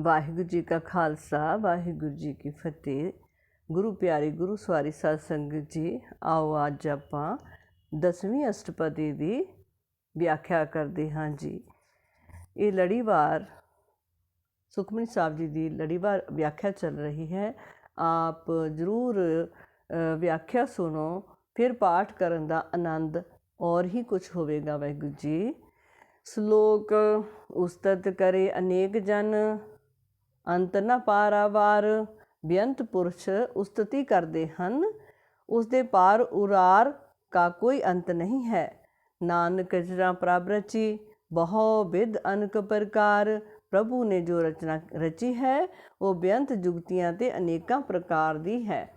ਵਾਹਿਗੁਰੂ ਜੀ ਕਾ ਖਾਲਸਾ, ਵਾਹਿਗੁਰੂ ਜੀ ਕੀ ਫਤਿਹ। ਗੁਰੂ ਪਿਆਰੀ, ਗੁਰੂ ਸਵਾਰੀ ਸਾਧ ਸੰਗਤ ਜੀ, ਆਓ ਅੱਜ ਆਪਾਂ ਦਸਵੀਂ ਅਸ਼ਟਪਦੀ ਦੀ ਵਿਆਖਿਆ ਕਰਦੇ ਹਾਂ ਜੀ। ਇਹ ਲੜੀਵਾਰ, ਸੁਖਮਨੀ ਸਾਹਿਬ ਜੀ ਦੀ ਲੜੀਵਾਰ ਵਿਆਖਿਆ ਚੱਲ ਰਹੀ ਹੈ। ਆਪ ਜ਼ਰੂਰ ਵਿਆਖਿਆ ਸੁਣੋ, ਫਿਰ ਪਾਠ ਕਰਨ ਦਾ ਆਨੰਦ ਔਰ ਹੀ ਕੁਝ ਹੋਵੇਗਾ ਵਾਹਿਗੁਰੂ ਜੀ। ਸ਼ਲੋਕ, ਉਸਤਤ ਕਰੇ ਅਨੇਕ ਜਨ ਅੰਤ ਨ ਪਾਰਾਵਾਰ। ਬੇਅੰਤ ਪੁਰਸ਼ ਉਸਤਤੀ ਕਰਦੇ ਹਨ। ਉਸ ਦੇ ਪਾਰ ਉਰਾਰ ਕਾ ਕੋਈ ਅੰਤ ਨਹੀਂ ਹੈ। ਨਾਨਕ ਜਰਾ ਪ੍ਰਭ ਰਚੀ, ਬਹੁ ਵਿਦ ਅਨਕ ਪ੍ਰਕਾਰ। ਪ੍ਰਭੂ ਨੇ ਜੋ ਰਚਨਾ ਰਚੀ ਹੈ, ਉਹ ਬੇਅੰਤ ਜੁਗਤੀਆਂ ਤੇ ਅਨੇਕਾਂ ਪ੍ਰਕਾਰ ਦੀ ਹੈ।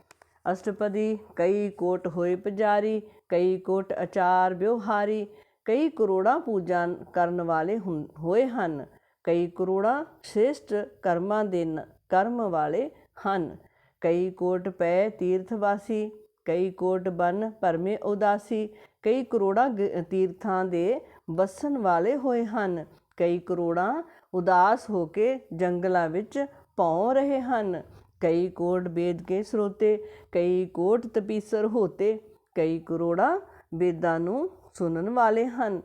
ਅਸ਼ਟਪਦੀ, ਕਈ ਕੋਟ ਹੋਏ ਪੁਜਾਰੀ, ਕਈ ਕੋਟ ਆਚਾਰ ਵਿਵਹਾਰੀ, ਕਈ ਕਰੋੜਾਂ ਪੂਜਾ ਕਰਨ ਵਾਲੇ ਹੁੰ- ਹੋਏ ਹਨ। ਕਈ ਕਰੋੜਾਂ ਸ਼੍ਰੇਸ਼ਟ ਕਰਮਾਂ ਦੇ ਨ- ਕਰਮ ਵਾਲੇ ਹਨ। ਕਈ ਕੋਟ ਪੈ ਤੀਰਥਵਾਸੀ, ਕਈ ਕੋਟ ਬਨ ਪਰਮੇ ਉਦਾਸੀ, ਕਈ ਕਰੋੜਾਂ ਗ- ਤੀਰਥਾਂ ਦੇ ਵਸਣ ਵਾਲੇ ਹੋਏ ਹਨ। ਕਈ ਕਰੋੜਾਂ ਉਦਾਸ ਹੋ ਕੇ ਜੰਗਲਾਂ ਵਿੱਚ ਭੌਂ ਰਹੇ ਹਨ। ਕਈ ਕੋਟ ਵੇਦ ਕੇ ਸਰੋਤੇ, ਕਈ ਕੋਟ ਤਪੀਸਰ ਹੋਤੇ, ਕਈ ਕਰੋੜਾਂ ਵੇਦਾਂ ਨੂੰ ਸੁਣਨ ਵਾਲੇ ਹਨ।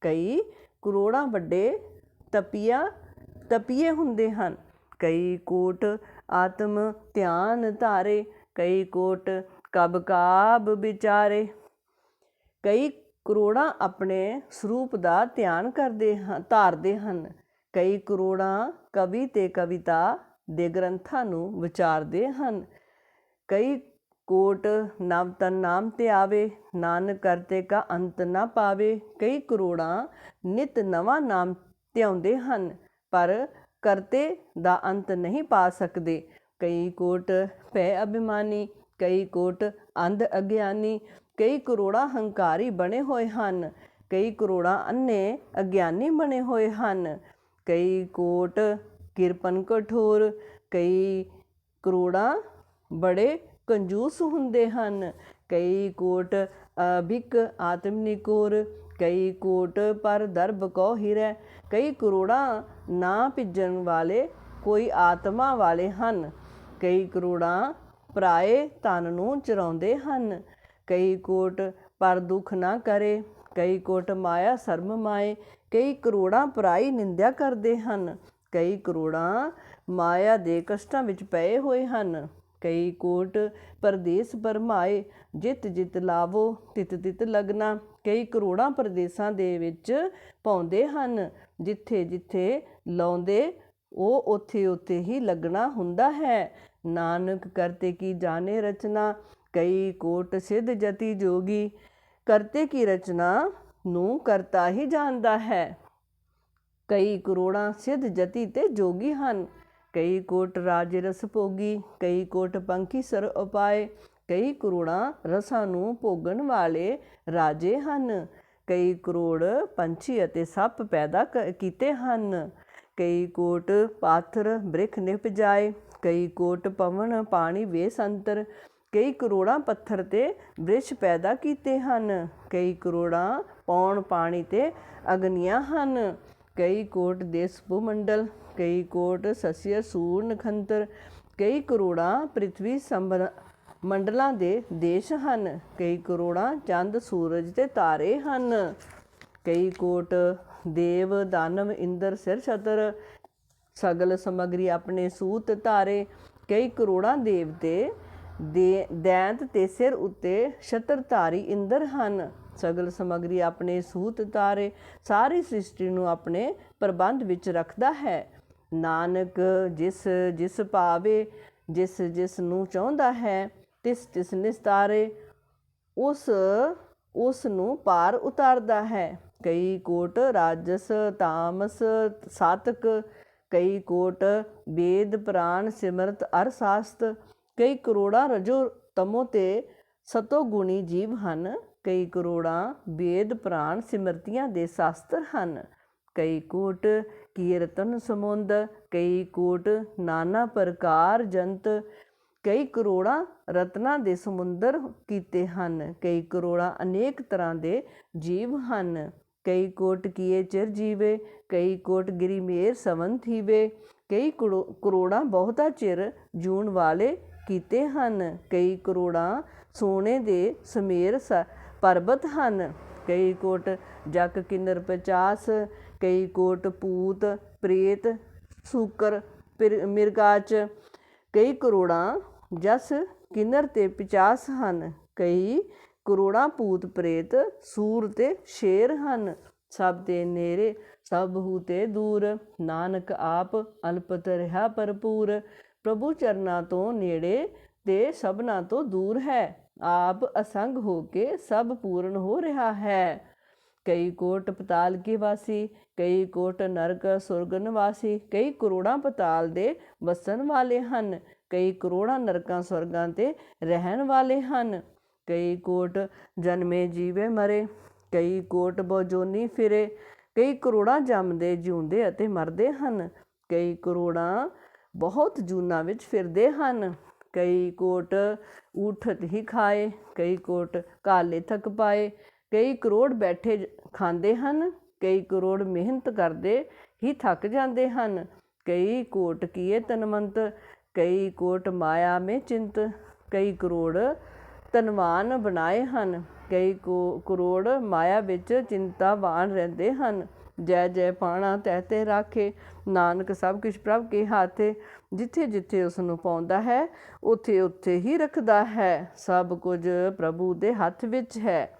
ਕਈ ਕਰੋੜਾਂ ਵੱਡੇ ਤਪੀਆ, ਤਪੀਏ ਹੁੰਦੇ ਹਨ। ਕਈ ਕੋਟ ਆਤਮ ਧਿਆਨ ਧਾਰੇ, ਕਈ ਕੋਟ ਕਬ ਕਾਬ ਵਿਚਾਰੇ। ਕਈ ਕਰੋੜਾਂ ਆਪਣੇ ਸਰੂਪ ਦਾ ਧਿਆਨ ਕਰਦੇ ਹਨ ਧਾਰਦੇ ਹਨ। ਕਈ ਕਰੋੜਾਂ ਕਵੀ ਤੇ ਕਵਿਤਾ ਦੇ ਗ੍ਰੰਥਾਂ ਨੂੰ ਵਿਚਾਰਦੇ ਹਨ। ਕਈ ਕੋਟ ਨਵ ਤਨ ਨਾਮ ਤੇ ਆਵੇ, ਨਾਨਕ ਕਰਤੇ ਕਾ ਅੰਤ ਨਾ ਪਾਵੇ। ਕਈ ਕਰੋੜਾਂ ਨਿਤ ਨਵਾਂ ਨਾਮ ਆਉਂਦੇ ਹਨ, ਪਰ ਕਰਤੇ ਦਾ ਅੰਤ ਨਹੀਂ ਪਾ ਸਕਦੇ। ਕਈ ਕੋਟ ਭੈ ਅਭਿਮਾਨੀ, ਕਈ ਕੋਟ ਅੰਧ ਅਗਿਆਨੀ, ਕਈ ਕਰੋੜਾਂ ਹੰਕਾਰੀ ਬਣੇ ਹੋਏ ਹਨ, ਕਈ ਕਰੋੜਾਂ ਅੰਨੇ ਅਗਿਆਨੀ ਬਣੇ ਹੋਏ ਹਨ, ਕਈ ਕੋਟ ਕਿਰਪਨ ਕਠੋਰ, ਕਈ ਕਰੋੜਾਂ ਬੜੇ ਕੰਜੂਸ ਹੁੰਦੇ ਹਨ, ਕਈ ਕੋਟ ਅਭਿਕ ਆਤਮਨਿਕੋਰ ਕਈ ਕੋਟ ਪਰ ਦਰਬ ਕੋ ਹਿਰੈ ਕਈ ਕਰੋੜਾਂ ਨਾ ਭਿੱਜਣ ਵਾਲੇ ਕੋਈ ਆਤਮਾ ਵਾਲੇ ਹਨ। ਕਈ ਕਰੋੜਾਂ ਪਰਾਏ ਤਨ ਨੂੰ ਚਰਾਉਂਦੇ ਹਨ। ਕਈ ਕੋਟ ਪਰ ਦੁੱਖ ਨਾ ਕਰੇ। ਕਈ ਕੋਟ ਮਾਇਆ ਸ਼ਰਮ ਮਾਏ। ਕਈ ਕਰੋੜਾਂ ਪਰਾਈ ਨਿੰਦਿਆ ਕਰਦੇ ਹਨ। ਕਈ ਕਰੋੜਾਂ ਮਾਇਆ ਦੇ ਕਸ਼ਟਾਂ ਵਿੱਚ ਪਏ ਹੋਏ ਹਨ। ਕਈ ਕੋਟ ਪਰਦੇਸ ਪਰਮਾਏ ਜਿਤ ਜਿਤ ਲਾਵੋ, ਤਿਤ ਤਿਤ ਲਗਨਾ। ਕਈ ਕਰੋੜਾਂ ਪ੍ਰਦੇਸਾਂ ਦੇ ਵਿੱਚ ਪਾਉਂਦੇ ਹਨ, ਜਿੱਥੇ ਜਿੱਥੇ ਲਾਉਂਦੇ, ਉਹ ਉੱਥੇ ਉੱਥੇ ਹੀ ਲੱਗਣਾ ਹੁੰਦਾ ਹੈ। ਨਾਨਕ ਕਰਤੇ ਕੀ ਜਾਣੇ ਰਚਨਾ, ਕਈ ਕੋਟ ਸਿੱਧ ਜਤੀ ਜੋਗੀ। ਕਰਤੇ ਕੀ ਰਚਨਾ, ਨੂੰ ਕਰਤਾ ਹੀ ਜਾਣਦਾ ਹੈ। ਕਈ ਕਰੋੜਾਂ ਸਿੱਧ ਜਤੀ ਤੇ ਜੋਗੀ ਹਨ। ਕਈ ਕੋਟ ਰਾਜ ਰਸ ਭੋਗੀ, ਕਈ ਕੋਟ ਪੰਖੀ ਸਰ ਉਪਾਏ, ਕਈ ਕਰੋੜਾਂ ਰਸਾਂ ਨੂੰ ਭੋਗਣ ਵਾਲੇ ਰਾਜੇ ਹਨ। ਕਈ ਕਰੋੜ ਪੰਛੀ ਅਤੇ ਸੱਪ ਪੈਦਾ ਕ- ਕੀਤੇ ਹਨ। ਕਈ ਕੋਟ ਪਾਥਰ ਬ੍ਰਿਖ ਨਿਪਜਾਏ ਕਈ ਕੋਟ ਪਵਨ ਪਾਣੀ ਵੇਸੰਤਰ ਕਈ ਕਰੋੜਾਂ ਪੱਥਰ ਤੇ ਬ੍ਰਿਸ਼ ਪੈਦਾ ਕੀਤੇ ਹਨ। ਕਈ ਕਰੋੜਾਂ ਪੌਣ ਪਾਣੀ ਤੇ ਅਗਨੀਆਂ ਹਨ। ਕਈ ਕੋਟ ਦੇਸ ਭੂਮੰਡਲ, ਕਈ ਕੋਟ ਸਸਿਆ ਸੂਰ ਨਖੰਤਰ, ਕਈ ਕਰੋੜਾਂ ਪ੍ਰਿਥਵੀ ਸੰਬਰ ਮੰਡਲਾਂ ਦੇ ਦੇਸ਼ ਹਨ, ਕਈ ਕਰੋੜਾਂ ਚੰਦ ਸੂਰਜ ਤੇ ਤਾਰੇ ਹਨ। ਕਈ ਕੋਟ ਦੇਵ ਦਾਨਵ ਇੰਦਰ ਸਿਰ ਛਤਰ, ਸਗਲ ਸਮਗਰੀ ਆਪਣੇ ਸੂਤ ਧਾਰੇ, ਕਈ ਕਰੋੜਾਂ ਦੇਵਤੇ ਦੇ ਦੈਂਤ ਤੇ ਸਿਰ ਉੱਤੇ ਛਤਰ ਧਾਰੀ ਇੰਦਰ ਹਨ। ਸਗਲ ਸਮਗਰੀ ਆਪਣੇ ਸੂਤ ਤਾਰੇ, ਸਾਰੀ ਸ੍ਰਿਸ਼ਟੀ ਨੂੰ ਆਪਣੇ ਪ੍ਰਬੰਧ ਵਿੱਚ ਰੱਖਦਾ ਹੈ। ਨਾਨਕ ਜਿਸ ਜਿਸ ਭਾਵੇ, ਜਿਸ ਜਿਸ ਨੂੰ ਚਾਹੁੰਦਾ ਹੈ, ਤਿਸ ਤਿਸ ਨਿਸਤਾਰੇ ਉਸ ਉਸ ਨੂੰ ਪਾਰ ਉਤਾਰਦਾ ਹੈ। ਕਈ ਕੋਟ ਰਾਜਸ ਤਾਮਸ ਸਾਤਕ, ਕਈ ਕੋਟ ਵੇਦ ਪ੍ਰਾਨ ਸਿਮਰਤ ਅਰ ਸਾਸਤ, ਕਈ ਕਰੋੜਾਂ ਰਜੋ ਤਮੋ ਤੇ ਸਤੋ ਗੁਣੀ ਜੀਵ ਹਨ। ਕਈ ਕਰੋੜਾਂ ਵੇਦ ਪ੍ਰਾਨ ਸਿਮਰਤੀਆਂ ਦੇ ਸ਼ਾਸਤਰ ਹਨ। ਕਈ ਕੋਟ, ਕੀਰਤਨ ਸਮੁੰਦ ਕਈ ਕੋਟ, ਨਾਨਾ ਪ੍ਰਕਾਰ ਜੰਤ, ਕਈ ਕਰੋੜਾਂ ਰਤਨਾਂ ਦੇ ਸਮੁੰਦਰ ਕੀਤੇ ਹਨ। ਕਈ ਕਰੋੜਾਂ ਅਨੇਕ ਤਰ੍ਹਾਂ ਦੇ ਜੀਵ ਹਨ। ਕਈ ਕੋਟ ਕੀਏ ਚਿਰ ਜੀਵੇ, ਕਈ ਕੋਟ ਗਿਰੀ ਮੇਰ ਸਵਨ ਥੀਵੇ, ਕਈ ਕਰੋ- ਕਰੋੜਾਂ ਬਹੁਤਾ ਚਿਰ ਜੂਣ ਵਾਲੇ ਕੀਤੇ ਹਨ। ਕਈ ਕਰੋੜਾਂ ਸੋਨੇ ਦੇ ਸਮੇਰ ਸ- ਪਰਬਤ ਹਨ। ਕਈ ਕੋਟ ਜਕ ਕਿੰਨਰ ਪਚਾਸ, ਕਈ ਕੋਟ ਪੂਤ, ਪ੍ਰੇਤ, ਸੂਕਰ, ਪਿਰ- ਮਿਰਗਾਚ, ਕਈ ਕਰੋੜਾਂ ਜਸ ਕਿੰਨਰ ਤੇ 50 ਹਨ। ਕਈ ਕਰੋੜਾਂ ਭੂਤ ਪ੍ਰੇਤ, ਸੂਰ ਤੇ ਸ਼ੇਰ ਹਨ। ਸਭ ਦੇ ਨੇਰੇ, ਸਭ ਹੂ ਤੇ ਦੂਰ। ਨਾਨਕ ਆਪ ਅਲਪਤ ਰਿਹਾ ਭਰਪੂਰ। ਪ੍ਰਭੂ ਚਰਨਾਂ ਤੋਂ ਨੇੜੇ ਤੇ ਸਭਨਾ ਤੋਂ ਦੂਰ ਹੈ। ਆਪ ਅਸੰਗ ਹੋ ਕੇ ਸਭ ਪੂਰਨ ਹੋ ਰਿਹਾ ਹੈ। ਕਈ ਕੋਟ ਪਤਾਲ ਕੇ ਵਾਸੀ, ਕਈ ਕੋਟ ਨਰਕ ਸੁਰਗ ਨਿਵਾਸੀ ਕਈ ਕਰੋੜਾਂ ਪਤਾਲ ਦੇ ਵਸਣ ਵਾਲੇ ਹਨ, ਕਈ ਕਰੋੜਾਂ ਨਰਕਾਂ ਸੁਰਗਾਂ ਤੇ ਰਹਿਣ ਵਾਲੇ ਹਨ। ਕਈ ਕੋਟ ਜਨਮੇ ਜੀਵੇ ਮਰੇ, ਕਈ ਕੋਟ ਬੋਜੋਨੀ ਫਿਰੇ, ਕਈ ਕਰੋੜਾਂ ਜੰਮਦੇ ਜਿਉਂਦੇ ਅਤੇ ਮਰਦੇ ਹਨ, ਕਈ ਕਰੋੜਾਂ ਬਹੁਤ ਜੂਨਾਂ ਵਿੱਚ ਫਿਰਦੇ ਹਨ। ਕਈ ਕੋਟ ਉਠਤ ਹੀ ਖਾਏ, ਕਈ ਕੋਟ ਕਾਲੇ ਥਕ ਪਾਏ, ਕਈ ਕਰੋੜ ਬੈਠੇ ਖਾਂਦੇ ਹਨ, ਕਈ ਕਰੋੜ ਮਿਹਨਤ ਕਰਦੇ ਹੀ ਥੱਕ ਜਾਂਦੇ ਹਨ, ਕਈ ਕੋਟ ਕੀਏ ਤਨਮੰਤ ਕਈ ਕੋਟ ਮਾਇਆ ਮੇ ਚਿੰਤ, ਕਈ ਕਰੋੜ ਧਨਵਾਨ ਬਣਾਏ ਹਨ, ਕਈ ਕੋ- ਕਰੋੜ ਮਾਇਆ ਵਿੱਚ ਚਿੰਤਾਵਾਨ ਰਹਿੰਦੇ ਹਨ। ਜੈ ਜੈ ਪਾਣਾ ਤੈ ਤੇ ਰਾਖੇ, ਨਾਨਕ ਸਭ ਕੁਛ ਪ੍ਰਭ ਕੇ ਹਾਥੇ, ਜਿੱਥੇ ਜਿੱਥੇ ਉਸ ਨੂੰ ਪਾਉਂਦਾ ਹੈ, ਉੱਥੇ ਉੱਥੇ ਹੀ ਰੱਖਦਾ ਹੈ, ਸਭ ਕੁਝ ਪ੍ਰਭੂ ਦੇ ਹੱਥ ਵਿੱਚ ਹੈ।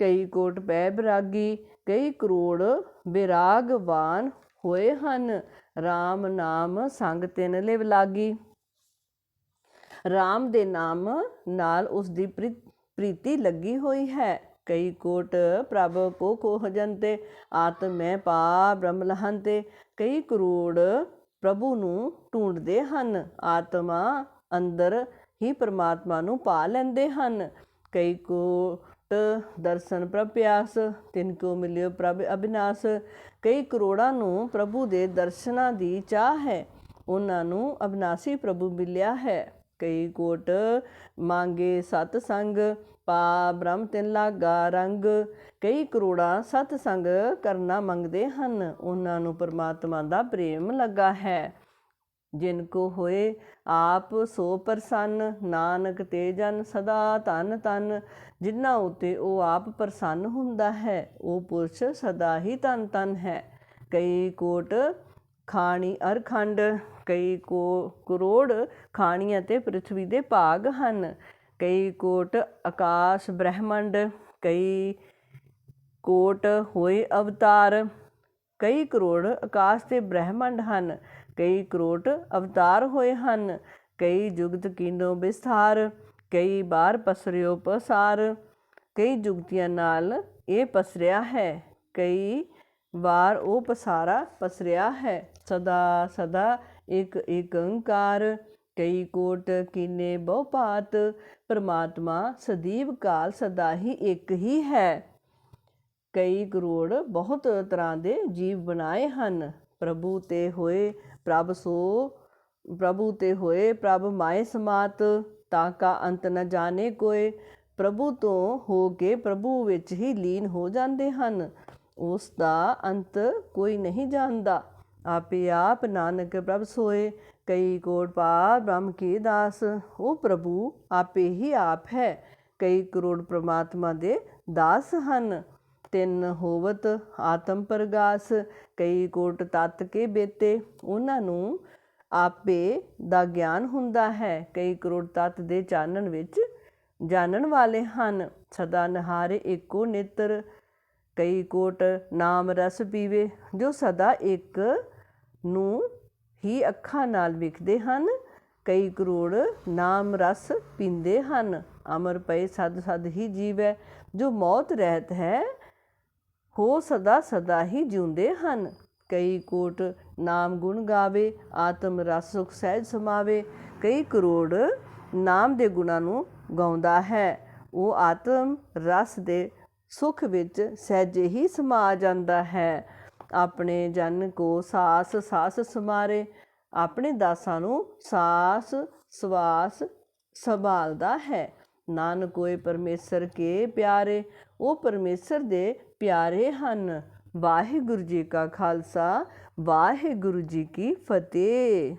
ਕਈ ਕੋਟ ਪੈ ਬਿਰਾਗੀ, ਕਈ ਕਰੋੜ ਬਿਰਾਗਵਾਨ ਹੋਏ ਹਨ RAM ਨਾਮ ਸੰਗ ਤਿਨ ਲਿਵ ਲਾਗੀ। RAM ਦੇ ਨਾਮ ਨਾਲ ਉਸ ਦੀ ਪ੍ਰੀ- ਪ੍ਰੀਤੀ ਲੱਗੀ ਹੋਈ ਹੈ। ਕਈ ਕੋਟ ਪ੍ਰਭ ਕੋ ਕੋਹ ਜੰਤੇ ਆਤਮੈ ਪਾ ਬ੍ਰਹਮ ਲਹੰਤੇ। ਕਈ ਕਰੋੜ ਪ੍ਰਭੂ ਨੂੰ ਢੂੰਡਦੇ ਹਨ, ਆਤਮਾ ਅੰਦਰ ਹੀ ਪਰਮਾਤਮਾ ਨੂੰ ਪਾ ਲੈਂਦੇ ਹਨ। ਕਈ ਕੋਟ ਦਰਸ਼ਨ ਪ੍ਰਭ ਪਿਆਸ, ਤਿਨ ਕੋ ਮਿਲਿਓ ਪ੍ਰਭ ਅਬਿਨਾਸ਼ ਕਈ ਕਰੋੜਾਂ ਨੂੰ ਪ੍ਰਭੂ ਦੇ ਦਰਸ਼ਨਾਂ ਦੀ ਚਾਹ ਹੈ, ਉਹਨਾਂ ਨੂੰ ਅਬਨਾਸੀ ਪ੍ਰਭੂ ਮਿਲਿਆ ਹੈ। ਕਈ ਕੋਟ ਮੰਗੇ ਸਤ ਸੰਗ ਪਾ ਬ੍ਰਹਮ ਤਿਨ ਲਾਗਾ ਰੰਗ ਕਈ ਕਰੋੜਾਂ ਸਤ ਸੰਗ ਕਰਨਾ ਮੰਗਦੇ ਹਨ। ਉਹਨਾਂ ਨੂੰ ਪਰਮਾਤਮਾ ਦਾ ਪ੍ਰੇਮ ਲੱਗਾ ਹੈ। ਜਿਨ ਕੋ ਹੋਏ ਆਪ ਸੋ ਪ੍ਰਸੰਨ, ਨਾਨਕ ਤੇ ਜਨ ਸਦਾ ਧਨ ਤਨ ਜਿਨ੍ਹਾਂ ਉਤੇ ਉਹ ਆਪ ਪ੍ਰਸੰਨ ਹੁੰਦਾ ਹੈ, ਉਹ ਪੁਰਸ਼ ਸਦਾ ਹੀ ਧਨ ਤਨ ਹੈ। ਕਈ ਕੋਟ ਖਾਣੀ ਅਰਖੰਡ, ਕਈ ਕੋ ਕਰੋੜ ਖਾਣੀਆਂ ਤੇ ਪ੍ਰithvi ਦੇ ਭਾਗ ਹਨ। ਕਈ ਕੋਟ ਆਕਾਸ਼ ਬ੍ਰਹਿਮੰਡ, ਕਈ ਕੋਟ ਹੋਏ ਅਵਤਾਰ, ਕਈ ਕਰੋੜ ਆਕਾਸ਼ ਤੇ ਬ੍ਰਹਿਮੰਡ ਹਨ, ਕਈ ਕਰੋੜ ਅਵਤਾਰ ਹੋਏ ਹਨ, ਕਈ ਜੁਗਤ ਕੀਨੋ ਵਿਸਥਾਰ, ਕਈ ਬਾਰ ਪਸਰਿਓ ਪਸਾਰ, ਕਈ ਜੁਗਤੀਆਂ ਨਾਲ ਇਹ ਪਸਰਿਆ ਹੈ, ਕਈ ਵਾਰ ਉਹ ਪਸਾਰਾ ਪਸਰਿਆ ਹੈ, ਸਦਾ ਸਦਾ ਇੱਕ ਇੱਕ ਏਕੰਕਾਰ ਕਈ ਕੋਟ ਕੀਨੇ ਬਹੁ ਭਾਤ ਪਰਮਾਤਮਾ ਸਦੀਵ ਕਾਲ ਸਦਾ ਹੀ ਇੱਕ ਹੀ ਹੈ। ਕਈ ਕਰੋੜ ਬਹੁਤ ਤਰ੍ਹਾਂ ਦੇ ਜੀਵ ਬਣਾਏ ਹਨ। ਪ੍ਰਭੂ ਤੇ ਹੋਏ ਪ੍ਰਭ ਸੋ, ਪ੍ਰਭੂ ਤੇ ਹੋਏ ਪ੍ਰਭ ਮਾਏ ਸਮਾਤ, ਤਾਂ ਕਾ ਅੰਤ ਨ ਜਾਣੇ ਕੋਏ। ਪ੍ਰਭੂ ਤੋਂ ਹੋ ਕੇ ਪ੍ਰਭੂ ਵਿੱਚ ਹੀ ਲੀਨ ਹੋ ਜਾਂਦੇ ਹਨ। ਉਸ ਦਾ ਅੰਤ ਕੋਈ ਨਹੀਂ ਜਾਣਦਾ। ਆਪੇ ਆਪ ਨਾਨਕ ਪ੍ਰਭ ਸੋਏ। ਕਈ ਕੋਟ ਪਾ ਬ੍ਰਹਮ ਕੀ ਦਾਸ, ਉਹ ਪ੍ਰਭੂ ਆਪੇ ਹੀ ਆਪ ਹੈ। ਕਈ ਕਰੋੜ ਪ੍ਰਮਾਤਮਾ ਦੇ ਦਾਸ ਹਨ, ਤਿੰਨ ਹੋਵਤ ਆਤਮ ਪ੍ਰਗਾਸ। ਕਈ ਕੋਟ ਤਤ ਕੇ ਬੇਤੇ, ਉਹਨਾਂ ਨੂੰ ਆਪੇ ਦਾ ਗਿਆਨ ਹੁੰਦਾ ਹੈ। ਕਈ ਕਰੋੜ ਤਤ ਦੇ ਚਾਨਣ ਵਿੱਚ ਜਾਣਨ ਵਾਲੇ ਹਨ, ਸਦਾ ਨਹਾਰੇ ਏਕੋ ਨੇਤਰ। ਕਈ ਕੋਟ ਨਾਮ ਰਸ ਪੀਵੇ, ਜੋ ਸਦਾ ਇੱਕ ਨੂੰ ਹੀ ਅੱਖਾਂ ਨਾਲ ਵਿਖਦੇ ਹਨ, ਕਈ ਕਰੋੜ ਨਾਮ ਰਸ ਪੀਂਦੇ ਹਨ। ਅਮਰ ਪਏ ਸਦ ਸਦ ਹੀ ਜੀਵੈ, ਜੋ ਮੌਤ ਰਹਿਤ ਹੈ, ਹੋ ਸਦਾ ਸਦਾ ਹੀ ਜਿਉਂਦੇ ਹਨ। ਕਈ ਕੋਟ ਨਾਮ ਗੁਣ ਗਾਵੇ, ਆਤਮ ਰਸ ਸੁਖ ਸਹਿਜ ਸਮਾਵੇ, ਕਈ ਕਰੋੜ ਨਾਮ ਦੇ ਗੁਣਾਂ ਨੂੰ ਗਾਉਂਦਾ ਹੈ। ਉਹ ਆਤਮ ਰਸ ਦੇ ਸੁਖ ਵਿੱਚ ਸਹਿਜੇ ਹੀ ਸਮਾ ਜਾਂਦਾ ਹੈ। ਆਪਣੇ ਜਨ ਕੋ ਸਾਸ ਸਾਸ ਸਮਾਰੇ। ਆਪਣੇ ਦਾਸਾਂ ਨੂੰ ਸਾਸ, ਸਵਾਸ ਸੰਭਾਲਦਾ ਹੈ। ਨਾਨਕ ਕੋਈ ਪਰਮੇਸ਼ਰ ਕੇ ਪਿਆਰੇ, ਉਹ ਪਰਮੇਸ਼ਰ ਦੇ ਪਿਆਰੇ ਹਨ। ਵਾਹਿਗੁਰੂ ਜੀ ਕਾ ਖਾਲਸਾ, ਵਾਹਿਗੁਰੂ ਜੀ ਕੀ ਫਤਿਹ।